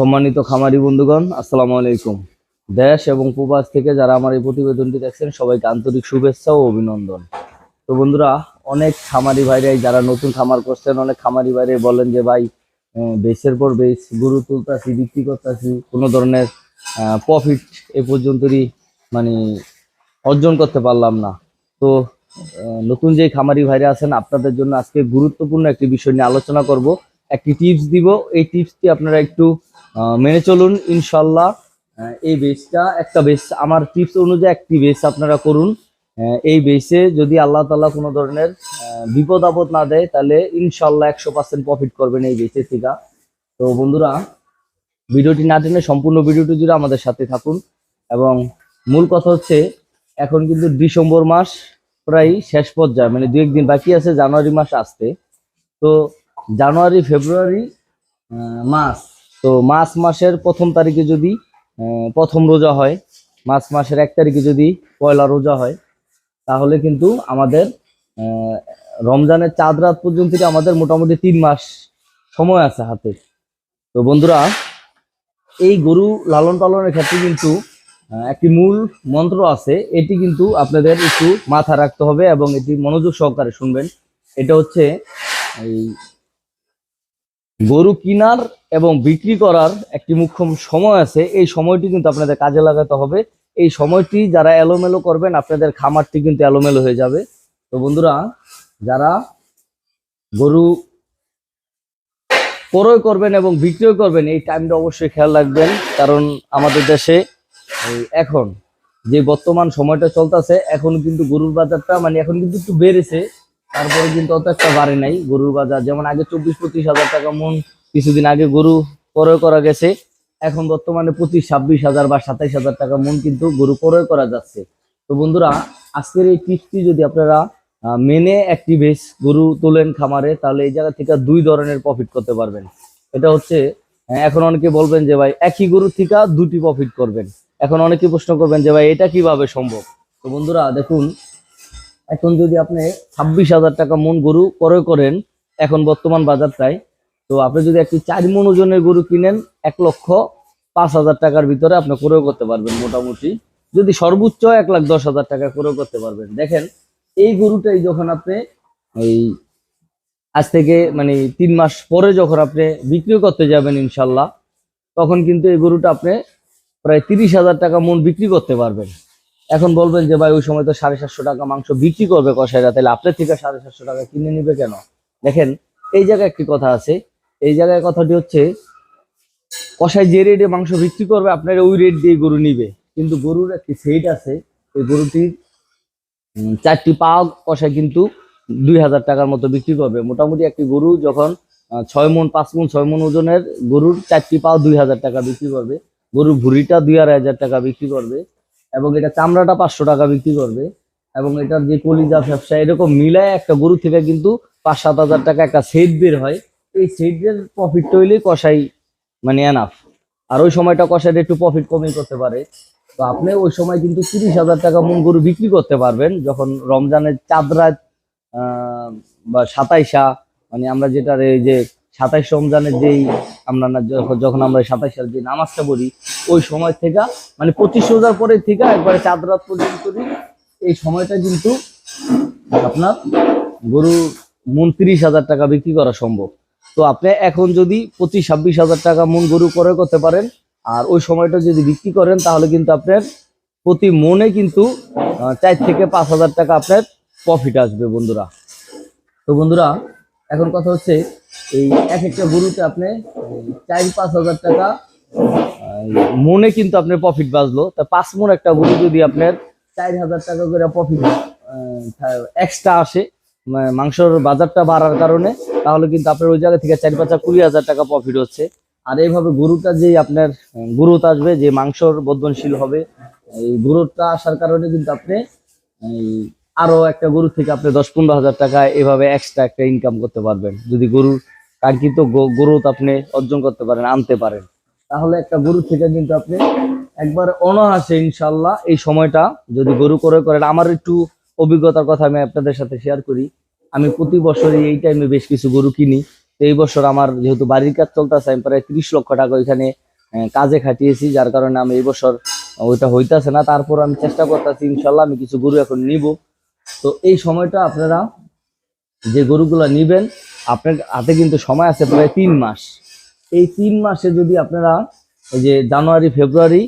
সম্মানিত খামারি বন্ধুগণ, আসসালামু আলাইকুম। দেশ এবং প্রবাস থেকে যারা আমার এই প্রতিবেদনটি দেখছেন, সবাইকে আন্তরিক শুভেচ্ছা ও অভিনন্দন। তো বন্ধুরা, অনেক খামারি ভাইরাই যারা নতুন খামার করছেন, অনেক খামারি ভাইরাই বলেন যে, ভাই বেচের পর বেচ গরু তুলতাছি, বিক্রি করতেছি, কোনো ধরনের প্রফিট এ পর্যন্তই মানে অর্জন করতে পারলাম না। তো নতুন যে খামারি ভাইরা আছেন, আপনাদের জন্য আজকে গুরুত্বপূর্ণ একটি বিষয় নিয়ে আলোচনা করব। একটি টিপস দিব। এই টিপসটি আপনারা একটু মেনে চলুন, ইনশাল্লাহ এই বেসটা একটা বেস আমার টিপস অনুযায়ী একটি বেস আপনারা করুন। এই বেসে যদি আল্লাহ তাআলা কোনো ধরনের বিপদ আপদ না দেয়, তাহলে ইনশাল্লাহ একশো পার্সেন্ট প্রফিট করবেন এই বেসের থেকে। তো বন্ধুরা, ভিডিওটি না টেনে সম্পূর্ণ ভিডিওটি জুড়ে আমাদের সাথে থাকুন। এবং মূল কথা হচ্ছে, এখন কিন্তু ডিসেম্বর মাস প্রায় শেষ পর্যায়ে মানে দু একদিন বাকি আছে, জানুয়ারি মাস আসতে। তো জানুয়ারি, ফেব্রুয়ারি মাস তো মাস মাসের প্রথম তারিখে যদি প্রথম রোজা হয় মাস মাসের এক তারিখে যদি পয়লা রোজা হয়, তাহলে কিন্তু আমাদের রমজানের চাঁদ রাত পর্যন্ত আমাদের মোটামুটি তিন মাস সময় আছে হাতে। তো বন্ধুরা, এই গরু লালন পালনের ক্ষেত্রে কিন্তু একটি মূল মন্ত্র আছে, এটি কিন্তু আপনাদের একটু মাথা রাখতে হবে এবং এটি মনোযোগ সহকারে শুনবেন। এটা হচ্ছে এই গরু কিনার এবং বিক্রি করার একটি মুখ্য সময় আছে। এই সময়টি কিন্তু আপনাদের কাজে লাগাতে হবে। এই সময়টি যারা এলোমেলো করবেন, আপনাদের খামারটি কিন্তু এলোমেলো হয়ে যাবে। তো বন্ধুরা, যারা গরু ক্রয় করবেন এবং বিক্রয় করবেন, এই টাইমটা অবশ্যই খেয়াল রাখবেন। কারণ আমাদের দেশে এখন যে বর্তমান সময়টা চলতেছে, এখন কিন্তু গরুর বাজারটা মানে এখন কিন্তু একটু বেড়েছে। তারপরে কিন্তু অত একটা বাড়ে নাই, গরুর বাজার। যেমন আগে চব্বিশ, পঁচিশ হাজার টাকা মন, কিছুদিন আগে গরু ক্রয় করা গেছে। এখন বর্তমানে পঁচিশ, ছাব্বিশ হাজার বা সাতাইশ হাজার টাকা মন কিন্তু গরু ক্রয় করা যাচ্ছে। তো বন্ধুরা, আজকের এই টিপসটি যদি আপনারা মেনে একটি বেশ গরু তোলেন খামারে, তাহলে এই জায়গা থেকে দুই ধরনের প্রফিট করতে পারবেন। এটা হচ্ছে এখন অনেকে বলবেন যে, ভাই, একই গরু থেকে দুটি প্রফিট করবেন? এখন অনেকে প্রশ্ন করবেন যে, ভাই, এটা কীভাবে সম্ভব? তো বন্ধুরা, দেখুন এখন যদি আপনি ছাব্বিশ হাজার টাকা মন গরু ক্রয় করেন, এখন বর্তমান বাজারটায় তো আপনি যদি একটি চার মন ওজনের গরু কিনেন, এক লক্ষ পাঁচ হাজার টাকার ভিতরে আপনি ক্রয় করতে পারবেন মোটামুটি। যদি সর্বোচ্চ এক লাখ দশ হাজার টাকা ক্রয় করতে পারবেন। দেখেন, এই গরুটাই যখন আপনি এই আজ থেকে মানে তিন মাস পরে যখন আপনি বিক্রি করতে যাবেন ইনশাল্লাহ, তখন কিন্তু এই গরুটা আপনি প্রায় তিরিশ হাজার টাকা মন বিক্রি করতে পারবেন। এখন বলবেন যে, ভাই, ওই সময় তো সাড়ে সাতশো টাকা মাংস বিক্রি করবে কষাইরা তাহলে আপনার থেকে সাড়ে সাতশো টাকা কিনে নিবে কেন? দেখেন, এই জায়গায় একটি কথা আছে। এই জায়গায় কথাটি হচ্ছে কষাই যে রেটে মাংস বিক্রি করবে, আপনার ওই রেট দিয়ে গরু নিবে। কিন্তু গরুর একটি সেট আছে, এই গরুটির চারটি পা কষাই কিন্তু দুই হাজার টাকার মতো বিক্রি করবে। মোটামুটি একটি গরু যখন ছয় মন, পাঁচ মন, ছয় মন ওজনের গরুর চারটি পাও দুই হাজার টাকা বিক্রি করবে। গরুর ভুঁড়িটা দুই আড়াই হাজার টাকা বিক্রি করবে। এবং এটা চামড়াটা পাঁচশো টাকা বিক্রি করবে। এবং এটার যে কলিজা ব্যবসা এরকম মিলায় একটা গরু থেকে কিন্তু পাঁচ সাত হাজার টাকা একটা সেট বের হয়। এই সেটের প্রফিট তৈরি কষাই মানে এনাফ আর ওই সময়টা কষাইটা একটু প্রফিট কমই করতে পারে। তো আপনি ওই সময় কিন্তু তিরিশ হাজার টাকা মন গরু বিক্রি করতে পারবেন। যখন রমজানের চাঁদ রাত বা সাতাইশা মানে আমরা যেটা এই যে সাতাইশ রমজানের যেই আমরা না যখন আমরা আমরা সাতাইশার যে নামাজটা পড়ি, ওই সময় থেকে মানে পঁচিশ রোজার পরে থেকে একবারে চাঁদ রাত পর্যন্ত এই সময়টা কিন্তু আপনার গরু তিরিশ হাজার টাকা বিক্রি করা সম্ভব। তো আপনি এখন যদি পঁচিশ, ছাব্বিশ হাজার টাকা মন গরু ক্রয় করতে পারেন, আর ওই সময়টা যদি বিক্রি করেন, তাহলে কিন্তু আপনার প্রতি মনে কিন্তু চার থেকে পাঁচ হাজার টাকা আপনার প্রফিট আসবে বন্ধুরা। তো বন্ধুরা এখন কথা হচ্ছে, এই এক একটা গরুতে আপনি চার পাঁচ হাজার টাকা মনে কিন্তু আপনার প্রফিট বাঁচলো। তা পাঁচ মন একটা গরু যদি আপনার চার হাজার টাকা করে প্রফিট এক্সট্রা আসে মাংসর বাজারটা বাড়ার কারণে, তাহলে কিন্তু আপনার ওই জায়গা থেকে চার পাঁচা কুড়ি হাজার টাকা প্রফিট হচ্ছে। আর এইভাবে গরুটা যে আপনার গ্রোথ আসবে, যে মাংসর বর্ধনশীল হবে, এই গ্রোথটা আসার কারণে কিন্তু আপনি এই আরও একটা গরু থেকে আপনি দশ পনেরো হাজার টাকা এভাবে এক্সট্রা একটা ইনকাম করতে পারবেন। যদি গরুর কাঙ্ক্ষিত গ্রোথ আপনি অর্জন করতে পারেন, আনতে পারেন। তাহলে একটা গরু থেকে কিন্তু আপনি একবার অনাহাসে ইনশাল্লাহ এই সময়টা যদি গরু করে করেন, আমার একটু অভিজ্ঞতার কথা আমি আপনাদের সাথে শেয়ার করি। আমি প্রতি বছরই এই টাইমে বেশ কিছু গরু কিনি। এই বছর আমার যেহেতু বাড়ির কাজ চলতেছে, আমি প্রায় ত্রিশ লক্ষ টাকা ওইখানে কাজে খাটিয়েছি, যার কারণে আমি এই বছর ওইটা হইতাছে না। তারপর আমি চেষ্টা করতেছি, ইনশাল্লাহ আমি কিছু গরু এখন নিব। তো এই সময়টা আপনারা যে গরুগুলো নিবেন, আপনার হাতে কিন্তু সময় আছে প্রায় তিন মাস। এই তিন মাসে যদি আপনারা এই যে জানুয়ারি, ফেব্রুয়ারি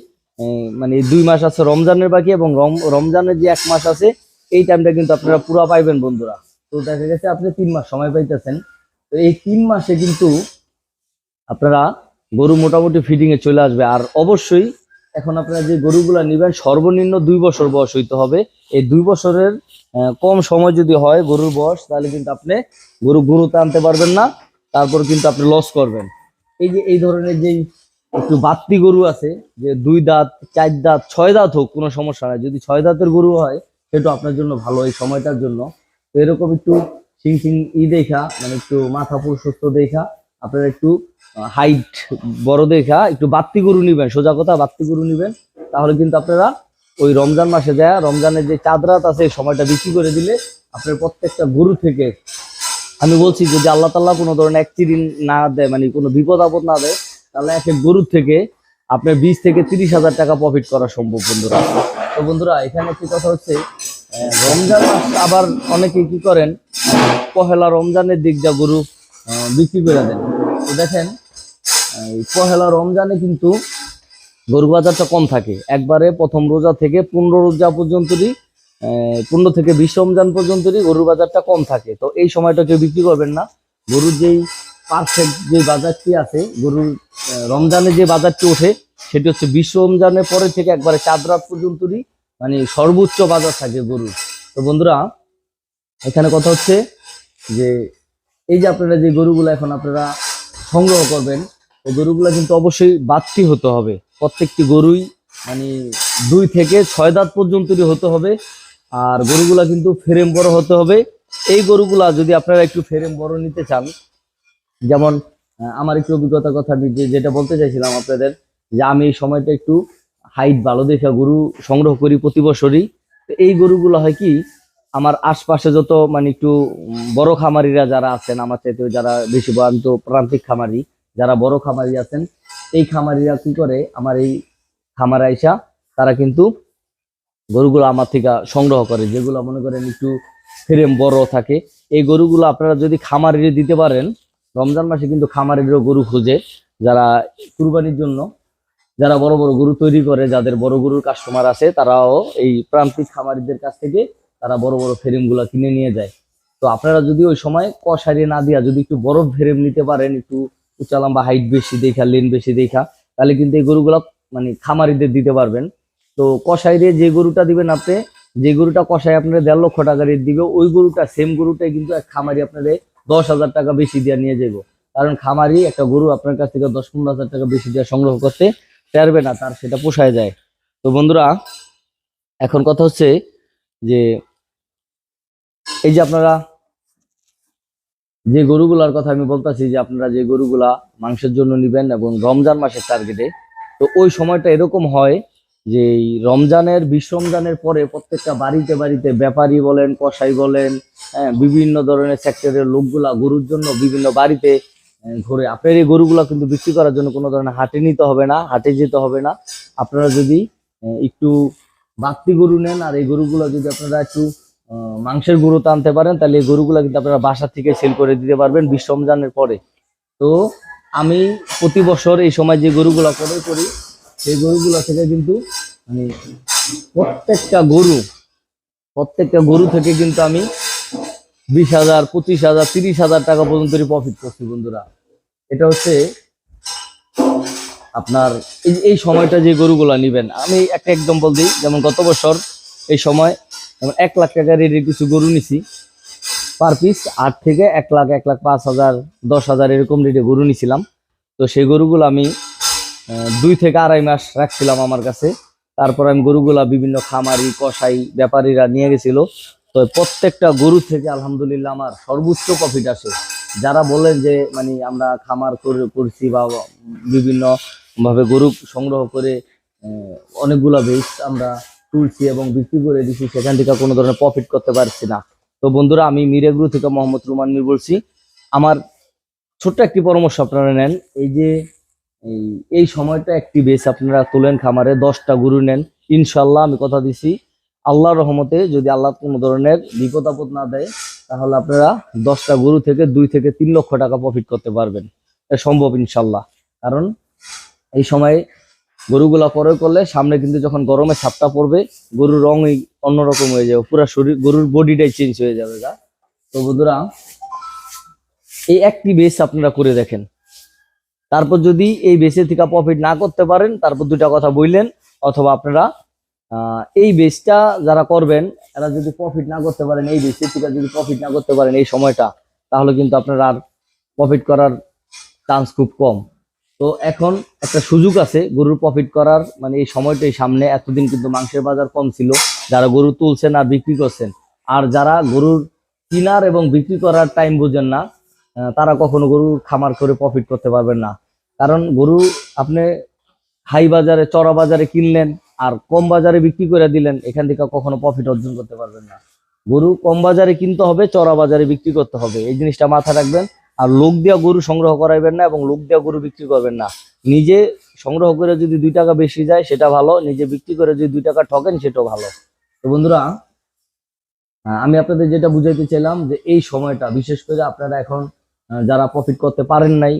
মানে দুই মাস আছে রমজানের বাকি এবং রম- রমজানের যে এক মাস আছে, এই টাইমটা কিন্তু আপনারা পুরো পাইবেন বন্ধুরা। তো দেখা গেছে আপনি তিন মাস সময় পাইতেছেন। তো এই তিন মাসে কিন্তু আপনারা গরু মোটামুটি ফিডিংয়ে চলে আসবে। আর অবশ্যই এখন আপনারা যে গরুগুলা নিবেন, সর্বনিম্ন দুই বছর বয়স হইতে হবে। এই দুই বছরের কম সময় যদি হয় গরুর বয়স, তাহলে কিন্তু আপনি গরু গরুতে আনতে পারবেন না, তারপর কিন্তু আপনি লস করবেন। এই যে, এই ধরনের যেই একটু বাত্তি গরু আছে, যে দুই দাঁত, চার দাঁত, ছয় দাঁত হোক, কোনো সমস্যা নাই। যদি ছয় দাঁতের গরু হয়, সেটা আপনার জন্য ভালো এই সময়টার জন্য। তো এরকম একটু সিং সিং ই দেখা মানে একটু মাথা প্রশস্ত দেখা আপনারা একটু হাইট বড় দেখা, একটু বাত্তি গরু নিবেন, সোজা কথা বাত্তি গরু নিবেন, তাহলে কিন্তু আপনারা ওই রমজান মাসে যায়, রমজানের যে চাঁদ রাত আছে, সময়টা বিক্রি করে দিলে আপনার প্রত্যেকটা গরু থেকে, আমি বলছি যদি আল্লাহ তাল্লাহ কোনো ধরনের অ্যাক্সিডেন্ট না দেয় মানে কোনো বিপদ আপদ না দেয়, তাহলে এক এক গরুর থেকে আপনার বিশ থেকে তিরিশ হাজার টাকা প্রফিট করা সম্ভব, বন্ধুরা। তো বন্ধুরা, এখানে একটি কথা হচ্ছে রমজান মাস আবার অনেকে কি করেন, পহেলা রমজানের দিক যা গরু বিক্রি করে দেন। দেখেন পহেলা রমজানে কিন্তু গরু বাজারটা কম থাকে। একবারে প্রথম রোজা থেকে পনেরো রোজা পর্যন্তই পনেরো থেকে বিশ রমজান পর্যন্তই গরুর বাজারটা কম থাকে। তো এই সময়টা কেউ বিক্রি করবেন না। গরুর যেই পারফেক্ট যে বাজারটি আছে, গরুর রমজানে যে বাজারটি ওঠে, সেটি হচ্ছে বিশ রমজানের পরে থেকে একবারে চাঁদ রাত পর্যন্তই মানে সর্বোচ্চ বাজার থাকে গরুর। তো বন্ধুরা, এখানে কথা হচ্ছে যে, এই যে আপনারা যে গরুগুলো এখন আপনারা সংগ্রহ করবেন। এই গরুগুলো কিন্তু অবশ্যই বাড়তি হতে হবে। প্রত্যেকটি গরুই মানে দুই থেকে ছয় দাঁত পর্যন্তই হতে হবে। আর গরুগুলা কিন্তু ফ্রেম বড় হতে হবে। এই গরুগুলা যদি আপনারা একটু ফ্রেম বড় নিতে চান, যেমন আমার একটু অভিজ্ঞতার কথা আমি যে যেটা বলতে চাইছিলাম আপনাদের, যে আমি এই সময়টা একটু হাইট ভালো দেখে গরু সংগ্রহ করি প্রতি বছরই। এই গরুগুলো হয় কি আমার আশপাশে যত মানে একটু বড় খামারিরা যারা আছেন আমার চাইতে যারা বেশি বড়, প্রান্তিক খামারি যারা বড় খামারি আছেন এই খামারিরা কি করে? আমার এই খামারে আইসা তারা কিন্তু গরুগুলো আমার থেকে সংগ্রহ করে যেগুলো মনে করেন একটু ফ্রেম বড় থাকে। এই গরুগুলো আপনারা যদি খামারিরে দিতে পারেন রমজান মাসে কিন্তু খামারিরও গরু খুঁজে যারা কুরবানির জন্য যারা বড় বড় গরু তৈরি করে যাদের বড় গরুর কাস্টমার আছে তারাও এই প্রান্তিক খামারিদের কাছ থেকে তারা বড় বড় ফ্রেমগুলা কিনে নিয়ে যায়। তো আপনারা যদি ওই সময় কষারি না দিয়া যদি একটু বড় ফ্রেম নিতে পারেন, একটু উঁচা লম্বা হাইট বেশি দেখা লেন বেশি দেখা, তাহলে কিন্তু এই গরুগুলা মানে খামারিদের দিতে পারবেন। তো কষাইরে যে গরুটা দিবেন আপনি, যে গরুটা কষাই আপনার দেড় লক্ষ টাকা রেট দিবে, ওই গরুটা সেম গরুটাই কিন্তু এক খামারি আপনাদের দশ হাজার টাকা বেশি দিয়ে নিয়ে যাব কারণ খামারি একটা গরু আপনার কাছ থেকে দশ পনেরো হাজার টাকা বেশি দিয়ে সংগ্রহ করতে পারবে না, তার সেটা পোষায় যায়। তো বন্ধুরা, এখন কথা হচ্ছে যে এই যে আপনারা যে গরুগুলার কথা আমি বলতেছি যে আপনারা যে গরুগুলা মাংসের জন্য নিবেন এবং রমজান মাসের টার্গেটে তো ওই সময়টা এরকম হয় যে রমজানের বিশ রমজানের পরে প্রত্যেকটা বাড়িতে বাড়িতে ব্যাপারী বলেন কসাই বলেন হ্যাঁ বিভিন্ন ধরনের সেক্টরের লোকগুলা গরুর জন্য বিভিন্ন বাড়িতে আহ, ঘুরে আপনার এই গরুগুলা কিন্তু বিক্রি করার জন্য কোনো ধরনের হাটে নিতে হবে না হাটে যেতে হবে না। আপনারা যদি একটু বাড়তি গরু নেন আর এই গরুগুলো যদি আপনারা একটু মাংসের গরু আনতে পারেন, তাহলে এই গরুগুলো কিন্তু আপনারা বাসা থেকে সেল করে দিতে পারবেন বিশ রমজানের পরে। তো আমি প্রতি বছর এই সময় যে গরুগুলো করে করি, সেই গরুগুলো থেকে কিন্তু মানে প্রত্যেকটা গরু প্রত্যেকটা গরু থেকে কিন্তু আমি বিশ হাজার, পঁচিশ হাজার, তিরিশ হাজার টাকা পর্যন্ত প্রফিট করছি বন্ধুরা। এটা হচ্ছে আপনার এই এই সময়টা যে গরুগুলা নিবেন। আমি একটা এক্সাম্পল দিই, যেমন গত বছর এই সময় যেমন এক লাখ টাকা রেটে কিছু গরু নিছি। পার পিস আট থেকে এক লাখ এক লাখ পাঁচ হাজার, দশ হাজার এরকম রেটে গরু নিছিলাম। তো সেই গরুগুলো আমি দুই থেকে আড়াই মাস রাখছিলাম আমার কাছে। তারপর আমি গরুগুলা বিভিন্ন খামারি, কসাই ব্যাপারীরা নিয়ে গেছিল। তো প্রত্যেকটা গরু থেকে আলহামদুলিল্লাহ আমার সর্বোচ্চ প্রফিট আসে। যারা বলেন যে মানে আমরা খামার করে, করছি বা বিভিন্ন ভাবে গরু সংগ্রহ করে অনেকগুলা বেশ আমরা তুলছি এবং বিক্রি করে দিচ্ছি সেখান থেকে কোনো ধরনের প্রফিট করতে পারছি না। তো বন্ধুরা, আমি মিরেগুরু থেকে মোহাম্মদ রুমান মির বলছি। আমার ছোট্ট একটি পরামর্শ আপনারা নেন। এই যে, এই সময়টা একটি বেশ আপনারা তোলেন খামারে, দশটা গরু নেন। ইনশাল্লাহ আমি কথা দিছি। আল্লাহর রহমতে যদি আল্লাহ কোনো ধরনের বিপদ আপদ না দেয়, তাহলে আপনারা দশটা গরু থেকে দুই থেকে তিন লক্ষ টাকা প্রফিট করতে পারবেন। সম্ভব ইনশাল্লাহ কারণ এই সময় গরুগুলা পরে করলে সামনে কিন্তু যখন গরমে ছাপটা পড়বে, গরুর রঙই অন্যরকম হয়ে যাবে, পুরো শরীর, গরুর বডিটাই চেঞ্জ হয়ে যাবে গা। তো বন্ধুরা, এই একটি বেস আপনারা করে দেখেন। তারপর যদি এই বেসে থেকে প্রফিট না করতে পারেন, তারপর দুটা কথা বললেন, অথবা আপনারা এই বেসটা যারা করবেন, এরা যদি প্রফিট না করতে পারেন, এই বেসের থেকে যদি প্রফিট না করতে পারেন এই সময়টা, তাহলে কিন্তু আপনারা আর প্রফিট করার চান্স খুব কম। তো এখন একটা সুযোগ আছে গরুর প্রফিট করার মানে এই সময়টাই সামনে, এতদিন কিন্তু মাংসের বাজার কম ছিল, যারা গরু তুলছেন আর বিক্রি করছেন। আর যারা গরুর কিনার এবং বিক্রি করার টাইম বুঝেন না তারা কখনো গরুর খামার করে প্রফিট করতে পারবেন না। কারণ গরু আপনি হাই বাজারে, চড়া বাজারে কিনলেন আর কম বাজারে বিক্রি করে দিলেন, এখান থেকে কখনো প্রফিট অর্জন করতে পারবেন না। গরু কম বাজারে কিনতে হবে, চড়া বাজারে বিক্রি করতে হবে। এই জিনিসটা মাথায় রাখবেন। আর লোক দেওয়া গরু সংগ্রহ করাইবেন না এবং লোক দেওয়া গরু বিক্রি করবেন না। নিজে সংগ্রহ করে যদি দুই টাকা বেশি যায়, সেটা ভালো। নিজে বিক্রি করে যদি দুই টাকা ঠকেন, সেটাও ভালো। তো বন্ধুরা আমি আপনাদের যেটা বুঝাইতে চাইলাম যে এই সময়টা, বিশেষ করে আপনারা এখন যারা প্রফিট করতে পারেন নাই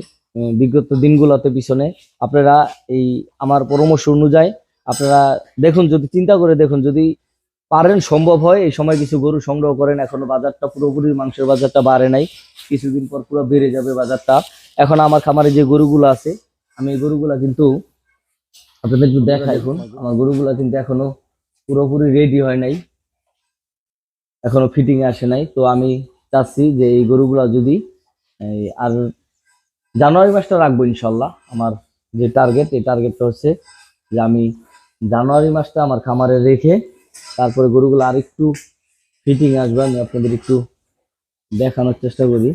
বিগত দিনগুলোতে পিছনে, আপনারা এই আমার পরামর্শ অনুযায়ী আপনারা দেখুন, যদি চিন্তা করে দেখুন, যদি পারেন সম্ভব হয়। এই সময় কিছু গরু সংগ্রহ করেন। এখনও বাজারটা পুরোপুরি মাংসের বাজারটা বাড়ে নাই। কিছুদিন পর পুরো বেড়ে যাবে বাজারটা। এখন আমার খামারে যে গরুগুলো আছে আমি এই গরুগুলা কিন্তু আপনাদের একটু দেখাই। এখন আমার গরুগুলা কিন্তু এখনও পুরোপুরি রেডি হয় নাই। এখনও ফিটিং আসে নাই। তো আমি চাচ্ছি যে এই গরুগুলা যদি এই আর জানুয়ারি মাসটা রাখব ইনশাল্লাহ। আমার যে টার্গেট এই টার্গেটটা হচ্ছে যে আমি জানুয়ারি মাসটা আমার খামারে রেখে তারপরে গরুগুলো আর একটু ফিটিং আসবে, আমি আপনাদের একটু দেখানোর চেষ্টা করি।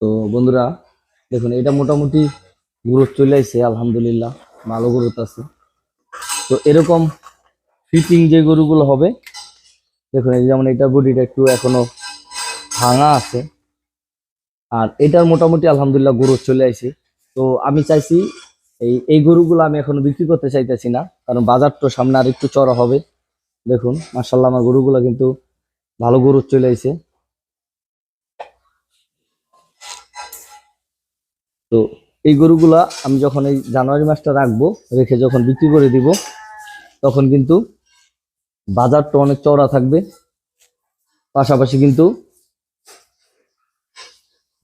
তো বন্ধুরা, দেখুন, এটা মোটামুটি গ্রোথ চলে আসছে, আলহামদুলিল্লাহ, ভালো গ্রোথ আছে। তো এরকম ফিটিং যে গরুগুলো হবে, দেখুন, এই যেমন এটার বডিটা একটু এখনও ভাঙা আছে, আর এটার মোটামুটি আলহামদুলিল্লাহ গরু চলে আসে তো আমি চাইছি এই এই গরুগুলো আমি এখনও বিক্রি করতে চাইতেছি না, কারণ বাজার তো সামনে আর একটু চড়া হবে। দেখুন মার্শাল্লাহ আমার গরুগুলো কিন্তু ভালো গরু চলে আসে তো এই গরুগুলা আমি যখন এই জানুয়ারি মাসটা রাখব, রেখে যখন বিক্রি করে দিব, তখন কিন্তু বাজারটা অনেক চড়া থাকবে। পাশাপাশি কিন্তু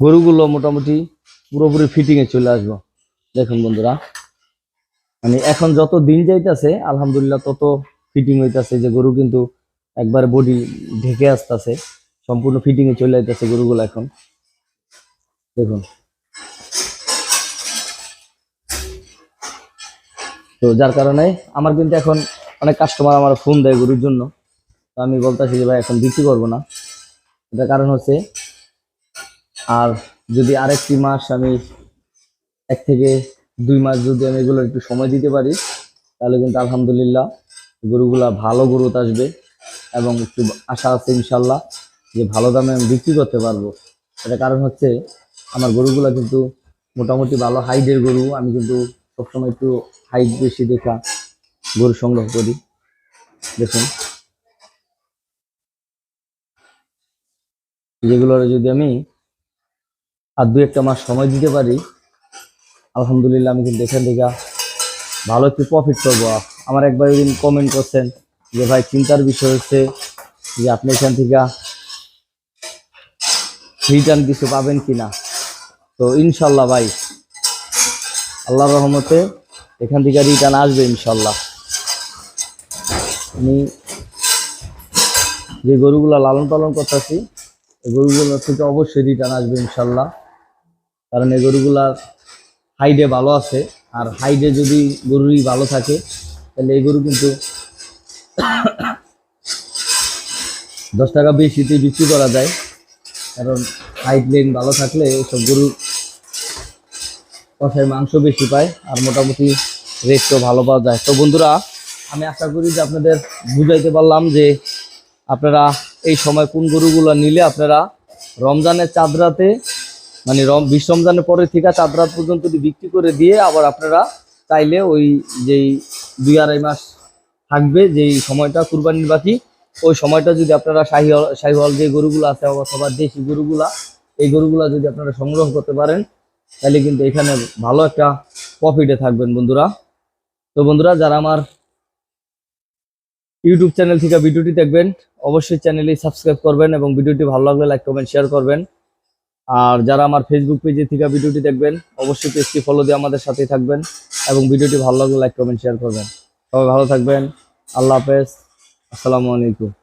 গরুগুলো মোটামুটি পুরোপুরি ফিটিংয়ে চলে আসব। দেখুন বন্ধুরা মানে এখন যত দিন যাইতেছে, আলহামদুলিল্লাহ তত ফিটিং হইতাছে যে গরু কিন্তু একবার বডি ঢেকে আসতেছে, সম্পূর্ণ ফিটিং এ চলে যাইতেছে গরুগুলো এখন। দেখুন। তো যার কারণে আমার কিন্তু এখন অনেক কাস্টমার আমার ফোন দেয় গরুর জন্য। তো আমি বলতেছি যে ভাই, এখন বিক্রি করব না। এটার কারণ হচ্ছে, আর যদি আরেকটি মাস আমি এক থেকে দুই মাস যদি আমি এগুলো একটু সময় দিতে পারি, তাহলে কিন্তু আলহামদুলিল্লাহ গরুগুলা ভালো গ্রোথ আসবে এবং একটু আশা আছে ইনশাল্লাহ যে ভালো দামে আমি বিক্রি করতে পারব। এটার কারণ হচ্ছে আমার গরুগুলা কিন্তু মোটামুটি ভালো হাইটের গরু, আমি কিন্তু সবসময় একটু হাইট বেশি দেখা গরু সংগ্রহ করি। দেখুন। যেগুলোর যদি আমি আর দু একটা মাস সময় দিতে পারি আলহামদুলিল্লাহ, আমি কিন্তু এখান থেকে ভালো একটু প্রফিট করব আমার একবার দিন কমেন্ট করছেন যে, ভাই, চিন্তার বিষয় হচ্ছে যে, আপনি এখান থেকে রিটার্ন কিছু পাবেন কিনা? তো ইনশাল্লাহ ভাই আল্লাহ রহমতে এখান থেকে রিটার্ন আসবে ইনশাল্লাহ। আমি যে গরুগুলো লালন পালন করতেছি, এই গরুগুলো থেকে অবশ্যই রিটার্ন আসবে ইনশাল্লাহ। কারণ এই গরুগুলার হাইডে ভালো আছে। আর হাইডে যদি গরুরই ভালো থাকে, তাহলে এই গরু কিন্তু দশ টাকা বেশিতে বিক্রি করা যায়। কারণ হাইট লেন ভালো থাকলে সব গরু কষায় মাংস বেশি পায়, আর মোটামুটি রেটও ভালো পাওয়া যায়। তো বন্ধুরা, আমি আশা করি যে আপনাদের বুঝাইতে পারলাম যে আপনারা এই সময় কোন গরুগুলো নিলে আপনারা রমজানের চাঁদ রাতে মানে রম বিশ রমজানের পরে থেকে চাঁদ রাত পর্যন্ত বিক্রি করে দিয়ে আবার আপনারা চাইলে ওই যেই দুই আড়াই মাস থাকবে, যেই সময়টা কুরবানির বাকি, ওই সময়টা যদি আপনারা শাহি শাহিওয়াল যে গরুগুলো আছে অথবা দেশি গরুগুলা, এই গরুগুলা যদি আপনারা সংগ্রহ করতে পারেন, তাহলে কিন্তু এখানে ভালো একটা প্রফিটে থাকবেন বন্ধুরা। তো বন্ধুরা, যারা আমার ইউটিউব চ্যানেল থেকে ভিডিওটি দেখবেন, অবশ্যই চ্যানেলটি সাবস্ক্রাইব করবেন এবং ভিডিওটি ভালো লাগলে লাইক, কমেন্ট শেয়ার করবেন। আর যারা আমার ফেসবুক পেজে থেকে ভিডিওটি দেখবেন, অবশ্যই পেজটি ফলো দিয়ে আমাদের সাথেই থাকবেন এবং ভিডিওটি ভালো লাগলে লাইক কমেন্ট শেয়ার করবেন। সবাই ভালো থাকবেন। আল্লাহ হাফেজ। আসসালামু আলাইকুম।